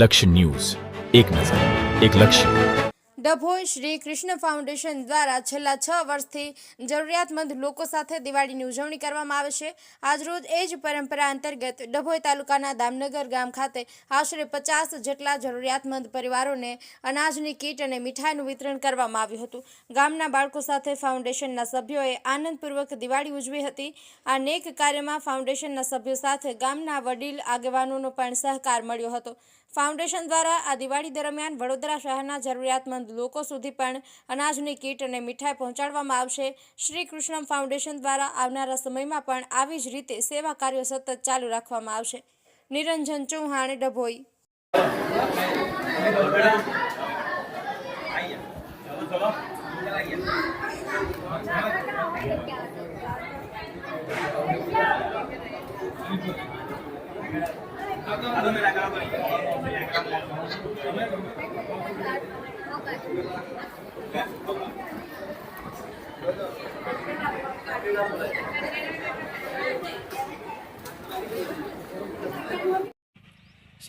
લક્ષ્ય ન્યૂઝ. એક નજર, એક લક્ષ્ય. ડભોઈ શ્રી કૃષ્ણ ફાઉન્ડેશન દ્વારા છેલ્લા છ વર્ષથી જરૂરિયાતમંદ લોકો સાથે દિવાળીની ઉજવણી કરવામાં આવે છે. આજરોજ એ જ પરંપરા અંતર્ગત ડભોઈ તાલુકાના દામનગર ગામ ખાતે આશરે પચાસ જેટલા જરૂરિયાતમંદ પરિવારોને અનાજની કીટ અને મીઠાઈનું વિતરણ કરવામાં આવ્યું હતું. ગામના બાળકો સાથે ફાઉન્ડેશનના સભ્યોએ આનંદપૂર્વક દિવાળી ઉજવી હતી. આ નેક કાર્યમાં ફાઉન્ડેશનના સભ્યો સાથે ગામના વડીલ આગેવાનોનો પણ સહકાર મળ્યો હતો. ફાઉન્ડેશન દ્વારા આ દિવાળી દરમિયાન વડોદરા શહેરના જરૂરિયાતમંદ લોકો સુધી પણ અનાજની કીટ અને મીઠાઈ પહોંચાડવામાં આવશે. શ્રી કૃષ્ણમ ફાઉન્ડેશન દ્વારા આવનારા સમયમાં પણ આવી જ રીતે સેવા કાર્યો સતત ચાલુ રાખવામાં આવશે. નિરંજન ચૌહાણ, ડભોઈ. શ્રી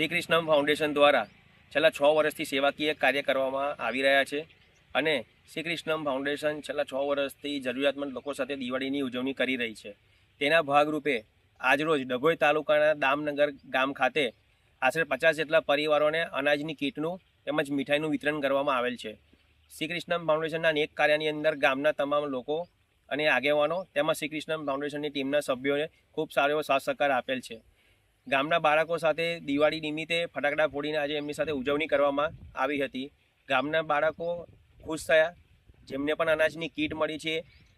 કૃષ્ણ ફાઉન્ડેશન દ્વારા છેલ્લા છ વર્ષથી સેવાકીય કાર્ય કરવામાં આવી રહ્યા છે અને શ્રી કૃષ્ણ ફાઉન્ડેશન છેલ્લા છ વર્ષથી જરૂરિયાતમંદ લોકો સાથે દિવાળીની ઉજવણી કરી રહી છે. તેના ભાગરૂપે આજરોજ ડભોઈ તાલુકાના દામનગર ગામ ખાતે આશરે પચાસ જેટલા પરિવારોને અનાજની કીટનું તેમજ મીઠાઈનું વિતરણ કરવામાં આવેલ છે. શ્રી કૃષ્ણ ફાઉન્ડેશનના અનેક કાર્યની અંદર ગામના તમામ લોકો અને આગેવાનો તેમજ શ્રી કૃષ્ણ ફાઉન્ડેશનની ટીમના સભ્યોએ ખૂબ સારો એવો સાથ સહકાર આપેલ છે. ગામના બાળકો સાથે દિવાળી નિમિત્તે ફટાકડા ફોડીને આજે એમની સાથે ઉજવણી કરવામાં આવી હતી. ગામના બાળકો ખુશ થયા. જેમને પણ અનાજની કીટ મળી છે,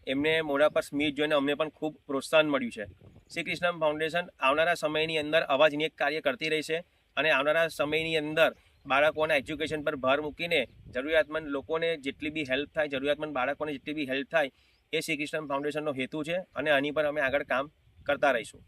એમને મોઢા પર સ્મિત જોઈને અમને પણ ખૂબ પ્રોત્સાહન મળ્યું છે. શ્રી કૃષ્ણ ફાઉન્ડેશન આવનારા સમયની અંદર અવાજની એક કાર્ય કરતી રહેશે અને આવનારા સમયની અંદર બાળકોના એજ્યુકેશન પર ભાર મૂકીને જરૂરિયાતમંદ લોકોને જેટલી બી હેલ્પ થાય, જરૂરિયાતમંદ બાળકોને જેટલી બી હેલ્પ થાય એ શ્રી કૃષ્ણ ફાઉન્ડેશનનો હેતુ છે અને આની પર અમે આગળ કામ કરતા રહીશું.